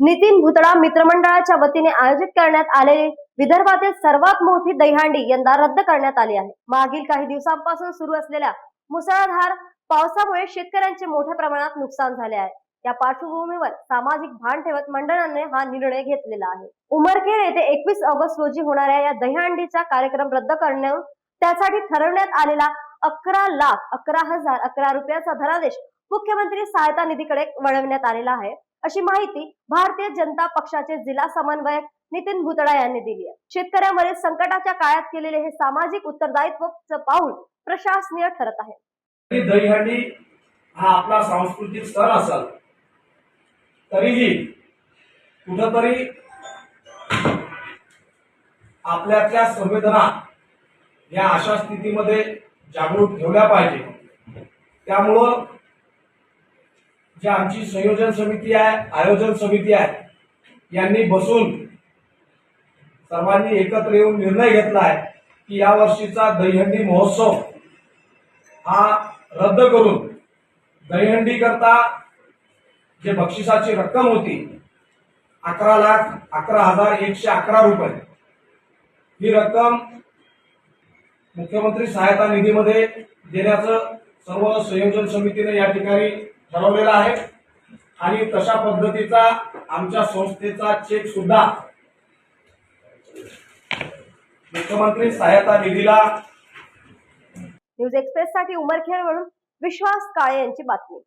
नितीन भुतडा मित्रमंडळाच्या वतीने आयोजित करण्यात आलेले विदर्भातील सर्वात मोठी दहीहंडी यंदा रद्द करण्यात आली आहे. मागील काही दिवसांपासून सुरू असलेल्या मुसळधार पावसामुळे शेतकऱ्यांचे मोठ्या प्रमाणात नुकसान झाले आहे. या पार्श्वभूमीवर सामाजिक भान ठेवत मंडळाने हा निर्णय घेतलेला आहे. उमरखेड येथे एकवीस ऑगस्ट रोजी होणाऱ्या या दहीहंडीचा कार्यक्रम रद्द करण्यात त्यासाठी ठरवण्यात आलेला अकरा लाख अकरा हजार अकरा रुपयाचा धनादेश मुख्यमंत्री सहायता निधीकडे वळवण्यात आलेला आहे. अशी माहिती भारतीय जनता पक्षाचे जिल्हा समन्वयक नितीन भुतडा यांनी दिली आहे. शेतकऱ्यांवरील संकटाच्या काळात केलेले हे सामाजिक उत्तरदायित्व पाऊल प्रशासनीय ठरत आहे. दहीहंडी हा आपला सांस्कृतिक सण असाल तरीही कुठंतरी आपल्यातल्या संवेदना या अशा स्थितीमध्ये जागृत ठेवल्या पाहिजे. त्यामुळं जी आमची संयोजन समिती आहे आयोजन समिती आहे यांनी बसून सर्वांनी एकत्र येऊन निर्णय घेतला आहे की या वर्षीचा दहीहंडी महोत्सव हा रद्द करून दहीहंडी करता जे बक्षिसाची रक्कम होती अकरा लाख अकरा हजार एकशे अकरा रुपये. ही रक्कम मुख्यमंत्री सहायता निधीमध्ये देण्याचं सर्व संयोजन समितीने या ठिकाणी ठरवलेलं आहे. आणि तशा पद्धतीचा आमच्या संस्थेचा चेक सुद्धा मुख्यमंत्री सहायता निधीला न्यूज एक्सप्रेस साठी उमरखेडवरून विश्वास काळे यांची बातमी.